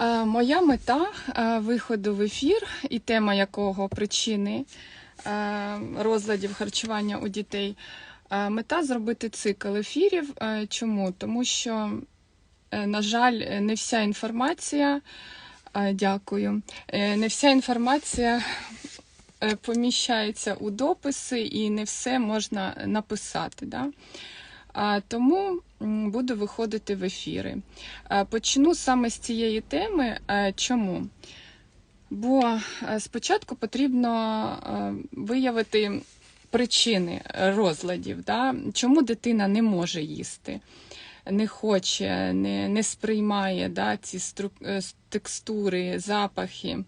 Е, Моя мета е, виходу в ефір і тема якого причини е, розладів харчування у дітей. Мета зробити цикл ефірів. Чому? Тому що, на жаль, не вся інформація. Дякую. Не вся інформація поміщається у дописи, і не все можна написати. Да? Тому буду виходити в ефіри. Почну саме з цієї теми. Чому? Бо спочатку потрібно виявити причини розладів, да? чому дитина не може їсти, не хоче, не, не сприймає да, ці стру... е, текстури, запахи,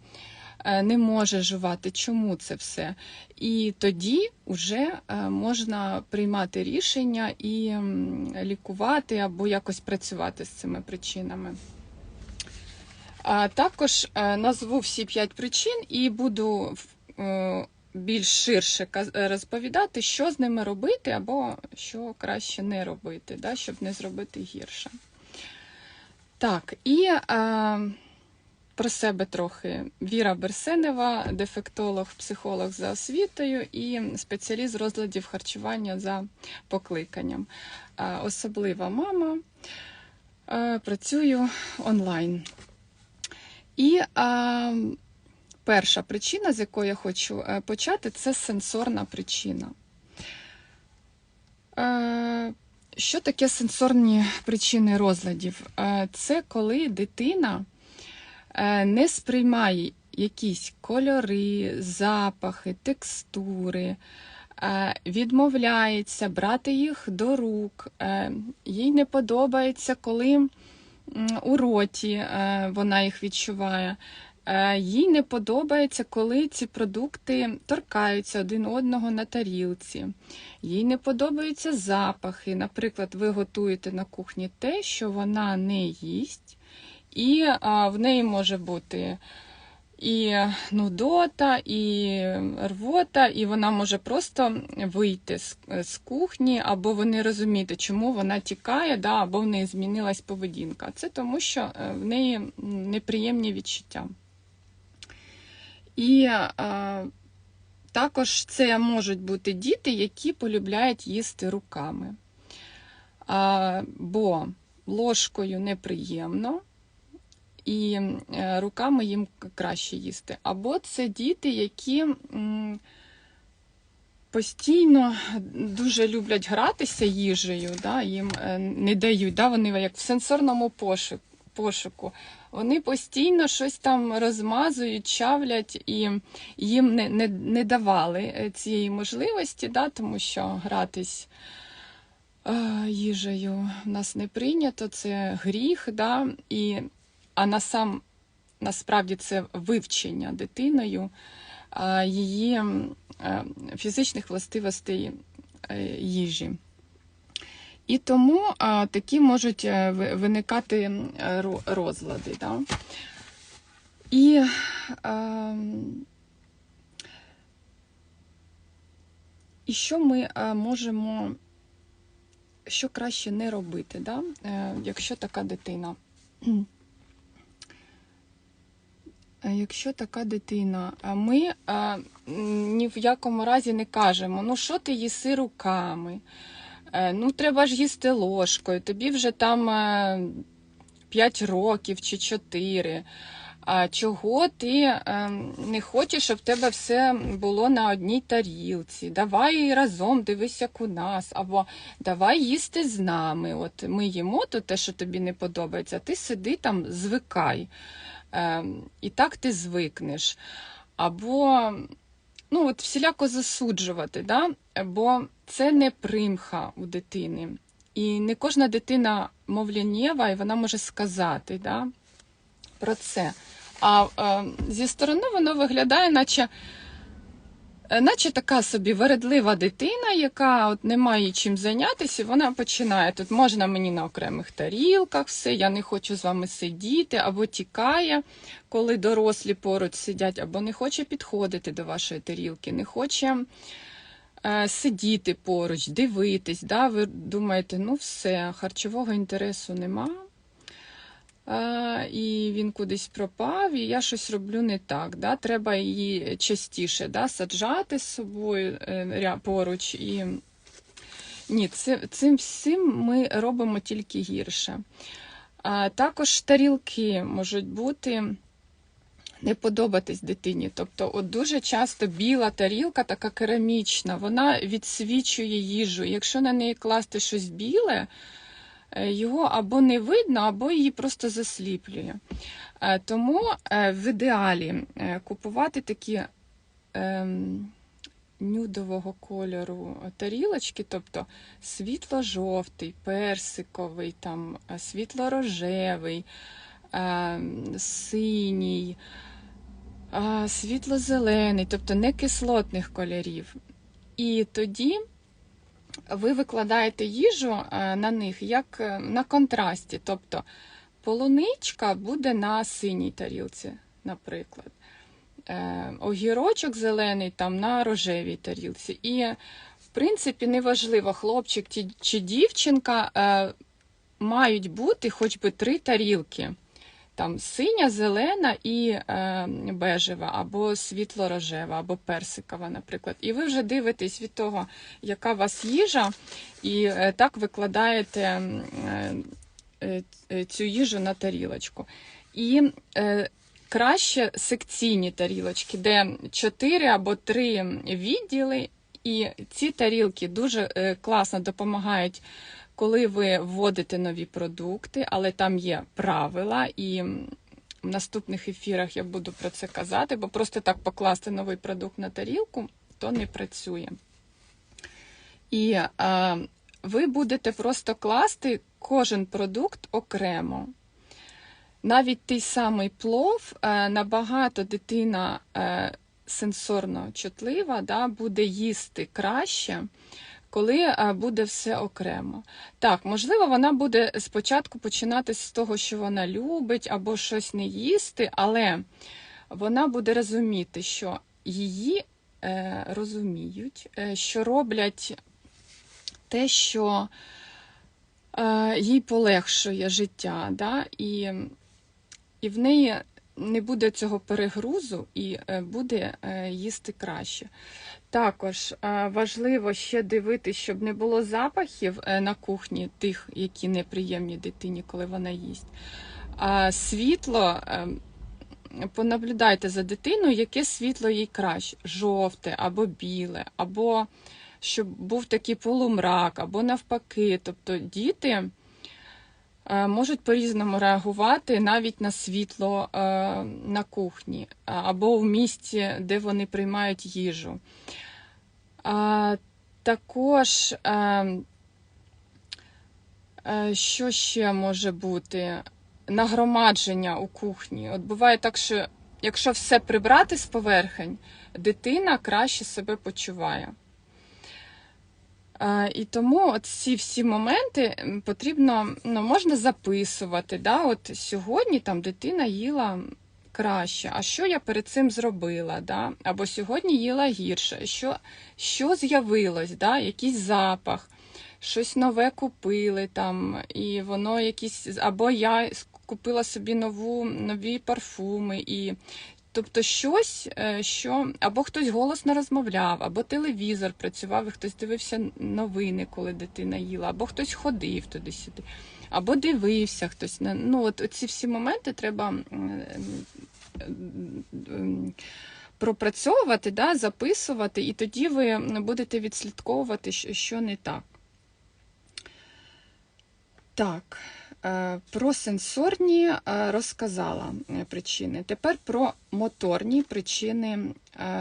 не може жувати. Чому це все? І тоді вже е, можна приймати рішення і лікувати або якось працювати з цими причинами. Також е, назву всі п'ять причин і буду е, більш ширше е, розповідати, що з ними робити, або що краще не робити, да, щоб не зробити гірше. Так, і е, про себе трохи. Віра Берсенева, дефектолог, психолог за освітою і спеціаліст розладів харчування за покликанням. Особлива мама. Працюю онлайн. І а, перша причина, з якої я хочу е, почати, це сенсорна причина. Е, що таке сенсорні причини розладів? Е, це коли дитина не сприймає якісь кольори, запахи, текстури, е, відмовляється брати їх до рук, е, їй не подобається, коли у роті е, вона їх відчуває. Е, Їй не подобається, коли ці продукти торкаються один одного на тарілці. Їй не подобаються запахи. Наприклад, ви готуєте на кухні те, що вона не їсть, і а, в неї може бути і нудота, і рвота, і вона може просто вийти з, з кухні, або ви не розумієте, чому вона тікає, да, або в неї змінилась поведінка. Це тому, що е, в неї неприємні відчуття. І а, також це можуть бути діти, які полюбляють їсти руками. А, бо ложкою неприємно, і е, руками їм краще їсти. Або це діти, які постійно дуже люблять гратися їжею, да, їм е, не дають, да, вони як в сенсорному пошуку. Вони постійно щось там розмазують, чавлять, і їм не, не, не давали е, цієї можливості, да, тому що гратись е, їжею в нас не прийнято, це гріх, да, і, а насам, насправді це вивчення дитиною її е, фізичних властивостей е, їжі. І тому такі можуть е, виникати розлади. Да? І а, і що ми можемо, що краще не робити, да? якщо така дитина. Е, Якщо така дитина, ми а, ні в якому разі не кажемо, ну що ти їси руками, Е, ну треба ж їсти ложкою, тобі вже там е, 5 років чи 4. А чого ти е, не хочеш, щоб в тебе все було на одній тарілці? Давай разом дивись, як у нас, або давай їсти з нами. От ми їмо то те, що тобі не подобається, ти сиди там, звикай. Е, і так ти звикнеш. Або ну, от всіляко засуджувати, да? бо це не примха у дитини. І не кожна дитина мовлянєва, і вона може сказати да, про це. А е, зі сторони воно виглядає, наче, наче така собі вередлива дитина, яка от не має чим зайнятися, вона починає. Тут можна мені на окремих тарілках все, я не хочу з вами сидіти, або тікає, коли дорослі поруч сидять, або не хоче підходити до вашої тарілки, не хоче е, сидіти поруч, дивитись. Да? Ви думаєте, ну все, харчового інтересу нема. Е, і він кудись пропав, і я щось роблю не так. Да? Треба її частіше да? саджати з собою е, поруч. І... Ні, цим всім ми робимо тільки гірше. Також тарілки можуть бути не подобатись дитині. Тобто, от дуже часто біла тарілка, така керамічна, вона відсвічує їжу. Якщо на неї класти щось біле, його або не видно, або її просто засліплює. Е, Тому е, в ідеалі е, купувати такі ем, нюдового кольору тарілочки, тобто світло-жовтий, персиковий, там, е, світло-рожевий, е, синій, е, світло-зелений, тобто не кислотних кольорів. І тоді ви викладаєте їжу е, на них як е, на контрасті. Тобто полуничка буде на синій тарілці, наприклад. Е, Огірочок зелений там на рожевій тарілці. І, в принципі, неважливо, хлопчик чи дівчинка мають бути хоч би три тарілки. Там синя, зелена і е, бежева, або світло-рожева, або персикова, наприклад. І ви вже дивитесь від того, яка у вас їжа, і е, так викладаєте е, е, цю їжу на тарілочку. І е, краще секційні тарілочки, де 4 або 3 відділи, і ці тарілки дуже е, класно допомагають коли ви вводите нові продукти, але там є правила, і в наступних ефірах я буду про це казати, бо просто так покласти новий продукт на тарілку, то не працює. І е, ви будете просто класти кожен продукт окремо. Навіть той самий плов, е, набагато дитина е, сенсорно чутлива, да, буде їсти краще коли е, буде все окремо. Так, можливо, вона буде спочатку починати з того, що вона любить, або щось не їсти, але вона буде розуміти, що її е, розуміють, е, що роблять те, що е, їй полегшує життя, да? і, і в неї не буде цього перегрузу і е, буде е, їсти краще. Також е, важливо ще дивитися, щоб не було запахів на кухні, тих, які неприємні дитині, коли вона їсть. А світло, е, понаблюдайте за дитиною, яке світло їй краще: жовте або біле, або щоб був такий полумрак, або навпаки. Тобто діти можуть по-різному реагувати навіть на світло е, на кухні або в місці, де вони приймають їжу. Також, е, е, що ще може бути? Нагромадження у кухні. От буває так, що якщо все прибрати з поверхень, дитина краще себе почуває. Е, І тому ці всі моменти потрібно, ну, можна записувати. Да? От сьогодні там дитина їла краще, а що я перед цим зробила? Да? Або сьогодні їла гірше, що, що з'явилось, да? якийсь запах, щось нове купили там, і воно якісь, або я купила собі нову, нові парфуми. і Тобто щось, е, що або хтось голосно розмовляв, або телевізор працював, і хтось дивився новини, коли дитина їла, або хтось ходив туди-сюди, або дивився хтось. на- Ну, от ці всі моменти треба м, пропрацьовувати, да, записувати, і тоді ви будете відслідковувати, що не так. Так. Е, Про сенсорні е, розказала е, причини. Тепер про моторні причини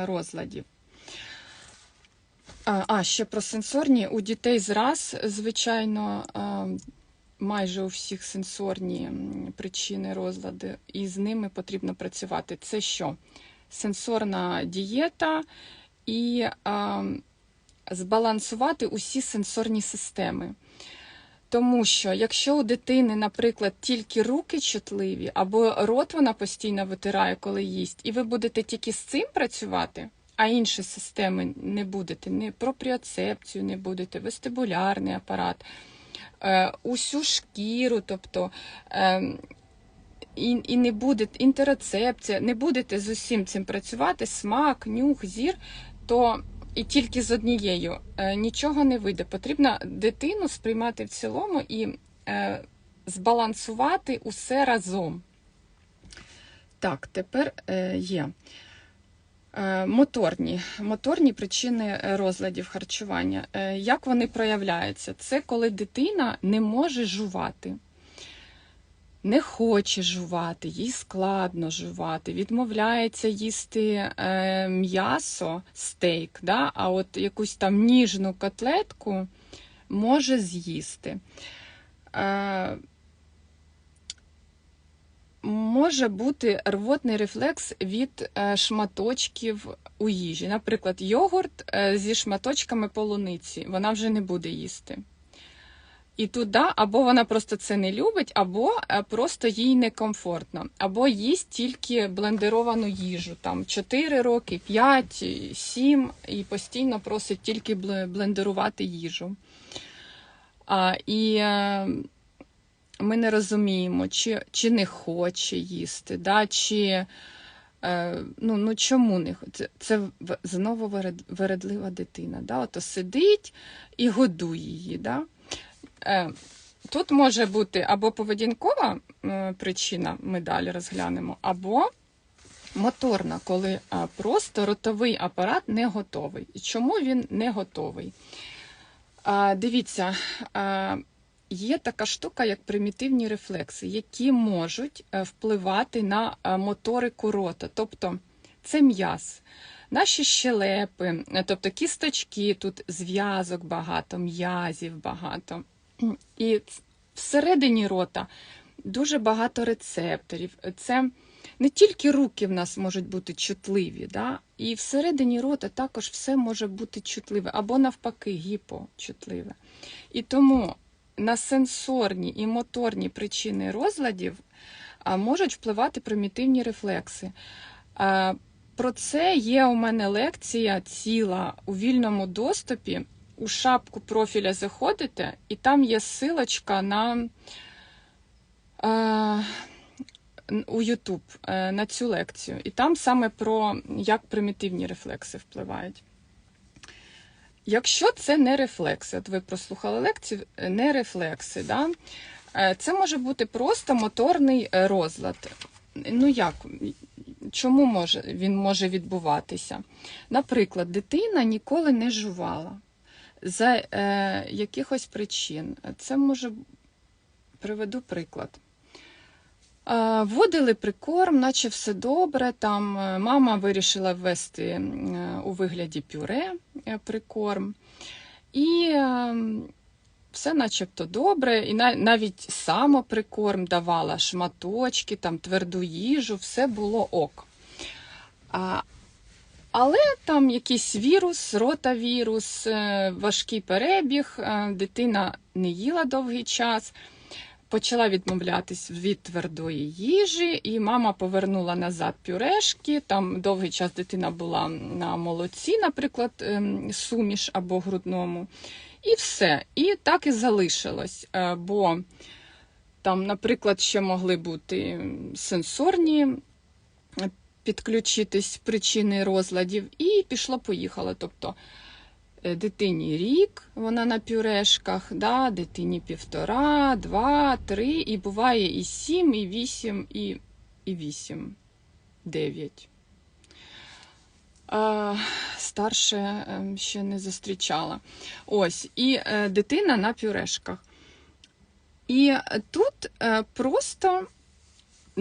розладів. А, ще про сенсорні. У дітей зраз, звичайно, майже у всіх сенсорні причини розлади, і з ними потрібно працювати. Це що? Сенсорна дієта і е, збалансувати усі сенсорні системи. Тому що якщо у дитини, наприклад, тільки руки чутливі, або рот вона постійно витирає, коли їсть, і ви будете тільки з цим працювати, а інші системи не будете, не пропріоцепцію не будете, вестибулярний апарат, е, усю шкіру, тобто е, і, і не буде інтероцепція, не будете з усім цим працювати, смак, нюх, зір, то і тільки з однією е, нічого не вийде. Потрібно дитину сприймати в цілому і е, збалансувати усе разом. Так, тепер е, є. Моторні, моторні причини розладів харчування. Як вони проявляються? Це коли дитина не може жувати, не хоче жувати, їй складно жувати, відмовляється їсти е, м'ясо, стейк, да? а от якусь там ніжну котлетку може з'їсти. Е, Може бути рвотний рефлекс від е, шматочків у їжі. Наприклад, йогурт е, зі шматочками полуниці вона вже не буде їсти. І тут, да, або вона просто це не любить, або е, просто їй некомфортно, або їсть тільки блендеровану їжу, там 4 роки, 5, 7, і постійно просить тільки блендерувати їжу. А, і е, ми не розуміємо, чи, чи не хоче їсти, да, чи е, ну, ну чому не. Це, це знову вередлива дитина. Да? Ото сидить і годує її. Да? Е, тут може бути або поведінкова е, причина, ми далі розглянемо, або моторна, коли е, просто ротовий апарат не готовий. І чому він не готовий? Дивіться, є така штука, як примітивні рефлекси, які можуть впливати на моторику рота. Тобто це м'яз. Наші щелепи, тобто кісточки, тут зв'язок багато, м'язів багато. І всередині рота дуже багато рецепторів. Це не тільки руки в нас можуть бути чутливі, да? і всередині рота також все може бути чутливе, або навпаки, гіпочутливе. І тому на сенсорні і моторні причини розладів можуть впливати примітивні рефлекси. Про це є у мене лекція ціла у вільному доступі. У шапку профіля заходите, і там є силочка на е, у YouTube е, на цю лекцію. І там саме про як примітивні рефлекси впливають. Якщо це не рефлекси, от ви прослухали лекцію, е, не рефлекси, да? е, це може бути просто моторний е, розлад. Ну як? Чому може, він може відбуватися? Наприклад, дитина ніколи не жувала за е, якихось причин. Це може приведу приклад. Вводили прикорм, наче все добре. Там е, мама вирішила ввести е, у вигляді пюре е, прикорм. І все начебто добре, і на- навіть самоприкорм давала шматочки, там тверду їжу, все було ок. Але там якийсь вірус, ротавірус, е, важкий перебіг, е, дитина не їла довгий час, почала відмовлятись від твердої їжі, і мама повернула назад пюрешки. Там довгий час дитина була на молоці, наприклад, ем, суміш або грудному. І все. І так і залишилось. Е, Бо там, наприклад, ще могли бути сенсорні підключитись причини розладів, і пішло-поїхало. Тобто е, дитині рік, вона на пюрешках, да, дитині півтора, два, три, і буває і сім, і вісім, і, і вісім, дев'ять. Старше е, ще не зустрічала. Ось, і е, дитина на пюрешках. І тут е, просто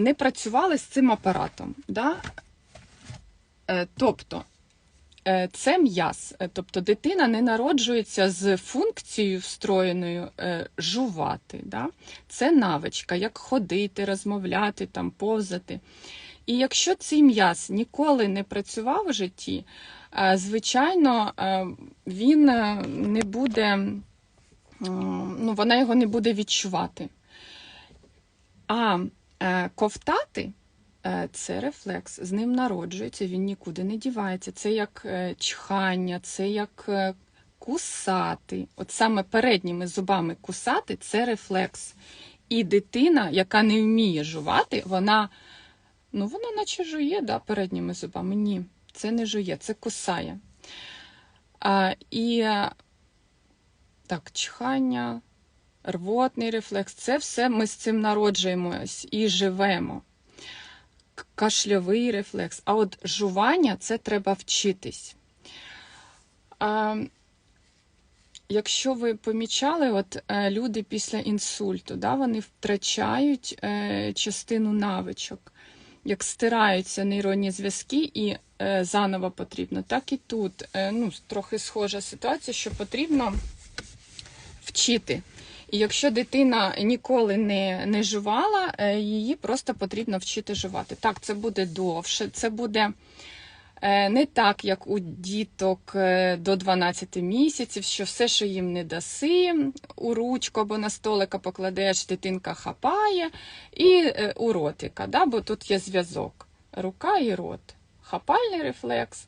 не працювали з цим апаратом. Да? Е, Тобто, е, це м'яз. Е, Тобто дитина не народжується з функцією встроєною жувати. Да? Це навичка, як ходити, розмовляти, там, повзати. І якщо цей м'яз ніколи не працював в житті, звичайно, він не буде, ну, вона його не буде відчувати. А ковтати е, це рефлекс, з ним народжується, він нікуди не дівається. Це як е, чхання, це як е, кусати. От саме передніми зубами кусати це рефлекс. І дитина, яка не вміє жувати, вона, ну, вона наче жує да, передніми зубами. Ні, це не жує, це кусає. А, і е, так, чхання, рвотний рефлекс це все ми з цим народжуємось і живемо. Кашльовий рефлекс. А от жування це треба вчитись. А, якщо ви помічали, от е, люди після інсульту, да, вони втрачають е, частину навичок, як стираються нейронні зв'язки і е, заново потрібно, так і тут е, ну, трохи схожа ситуація, що потрібно вчити. І якщо дитина ніколи не, не жувала, е, її просто потрібно вчити жувати. Так, це буде довше, це буде е, не так, як у діток е, до 12 місяців, що все, що їм не даси, у ручку або на столика покладеш, дитинка хапає, і у ротика, да? бо тут є зв'язок. Рука і рот. Хапальний рефлекс,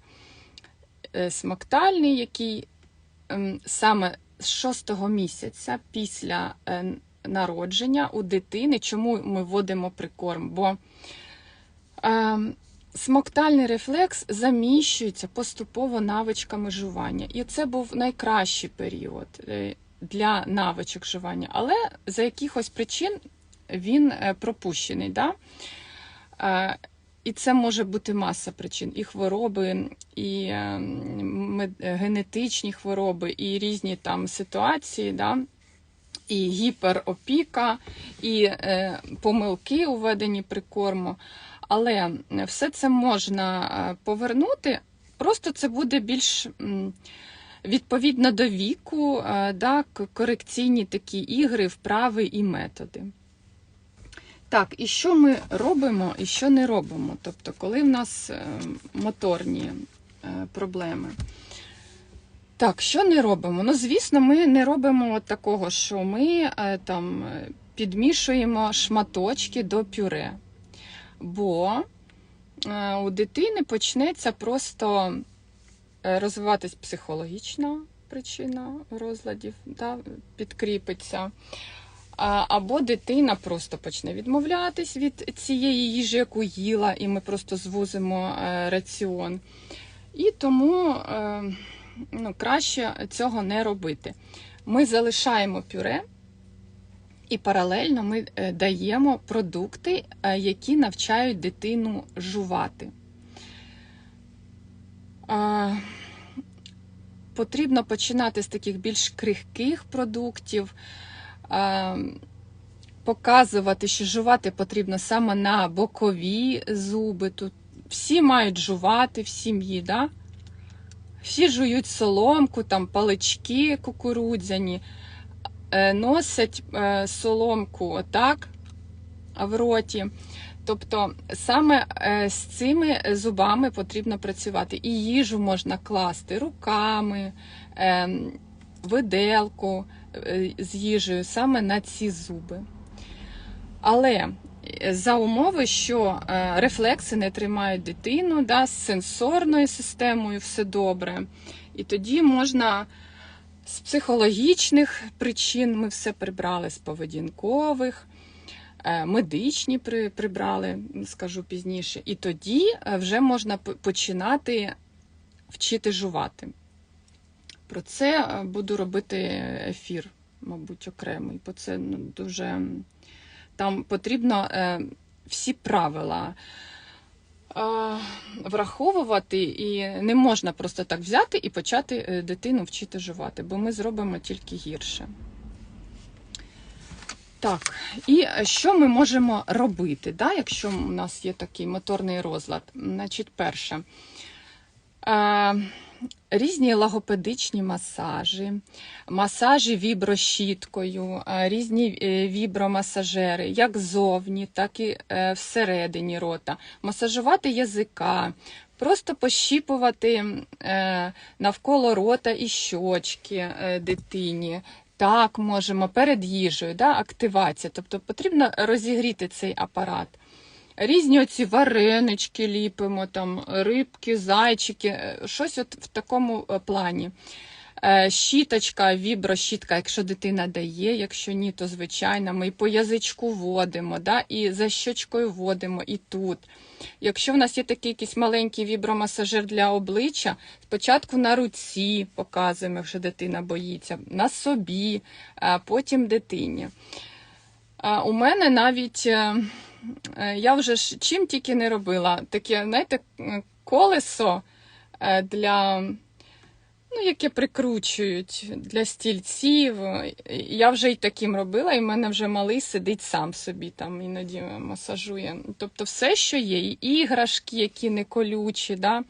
смоктальний, який ем, саме з шостого місяця після е, народження у дитини, чому ми вводимо прикорм? Бо е, смоктальний рефлекс заміщується поступово навичками жування. І це був найкращий період е, для навичок жування, але за якихось причин він е, пропущений. Да? І це може бути маса причин: і хвороби, і е, генетичні хвороби, і різні там ситуації, да? і гіперопіка, і е, помилки у веденні прикорму. Але все це можна е, повернути, просто це буде більш відповідно до віку, е, да? корекційні такі ігри, вправи і методи. Так, і що ми робимо, і що не робимо? Тобто, коли в нас е, моторні е, проблеми. Так, що не робимо? Ну, звісно, ми не робимо такого, що ми е, там підмішуємо шматочки до пюре. Бо у дитини почнеться просто розвиватись психологічна причина розладів, да, підкріпиться. Або дитина просто почне відмовлятись від цієї їжі, яку їла, і ми просто звузимо е, раціон. І тому е, ну, краще цього не робити. Ми залишаємо пюре, і паралельно ми е, даємо продукти, які навчають дитину жувати. Потрібно починати з таких більш крихких продуктів показувати, що жувати потрібно саме на бокові зуби. Тут всі мають жувати в сім'ї, да? всі жують соломку, там палички кукурудзяні, е, носять е, соломку отак в роті. Тобто саме е, з цими зубами потрібно працювати. І їжу можна класти руками, е, виделку з їжею саме на ці зуби. Але е, за умови, що е, рефлекси не тримають дитину, да, з сенсорною системою все добре. І тоді можна з психологічних причин ми все прибрали, з поведінкових, е, медичні прибрали, скажу пізніше. І тоді е, вже можна починати вчити жувати. Про це е, буду робити ефір, мабуть, окремий, бо це ну, дуже там потрібно е, всі правила е, враховувати, і не можна просто так взяти і почати е, дитину вчити жувати, бо ми зробимо тільки гірше. Так, і е, що ми можемо робити, да, якщо у нас є такий моторний розлад? Значить, перше. Е, Різні логопедичні масажі, масажі віброщіткою, е, різні е, вібромасажери, як ззовні, так і е, всередині рота, масажувати язика, просто пощіпувати навколо рота і щочки дитині. Так, можемо перед їжею, да, активація. Тобто потрібно розігріти цей апарат. Різні оці варенички ліпимо, там рибки, зайчики, е, щось от в такому е, плані. Е, Щіточка, віброщітка, якщо дитина дає, якщо ні, то звичайно, ми і по язичку водимо, да? і за щочкою водимо, і тут. Якщо в нас є такий якийсь маленький вібромасажир для обличчя, спочатку на руці показуємо, якщо дитина боїться, на собі, а потім дитині. У мене навіть я вже ж чим тільки не робила, таке, знаєте, е, колесо е, для, ну, яке прикручують для стільців. Я вже й таким робила, і в мене вже малий сидить сам собі там іноді масажує. Тобто все, що є, і іграшки, які не колючі. Да?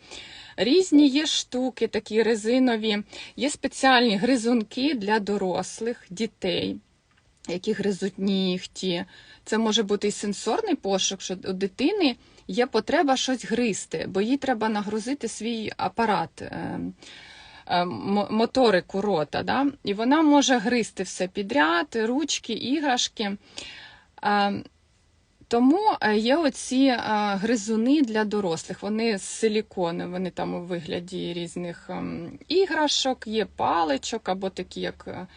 Різні є штуки, такі резинові, є спеціальні гризунки для дорослих дітей які гризуть нігті. Це може бути і сенсорний пошук, що у дитини є потреба щось гризти, бо їй треба нагрузити свій апарат, е, е, моторику рота. Да? І вона може гризти все підряд, ручки, іграшки. Е, Тому є оці гризуни для дорослих. Вони з силікону, вони там у вигляді різних ем, іграшок, є паличок або такі, як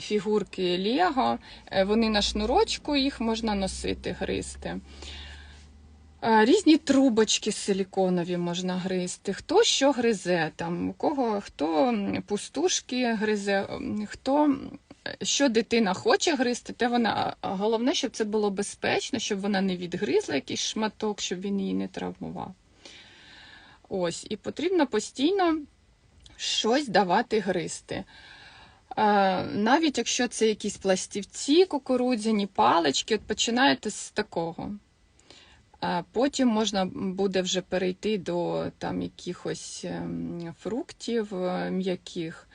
фігурки Лего. Е, Вони на шнурочку, їх можна носити, гризти. Е, Різні трубочки силіконові можна гризти. Хто що гризе, там, кого хто пустушки гризе, хто що дитина хоче гризти, те вона. Головне, щоб це було безпечно, щоб вона не відгризла якийсь шматок, щоб він її не травмував. Ось, і потрібно постійно щось давати гризти. Е, Навіть якщо це якісь пластівці, кукурудзяні, палички, от починаєте з такого. Потім можна буде вже перейти до там якихось ем, фруктів е, м'яких.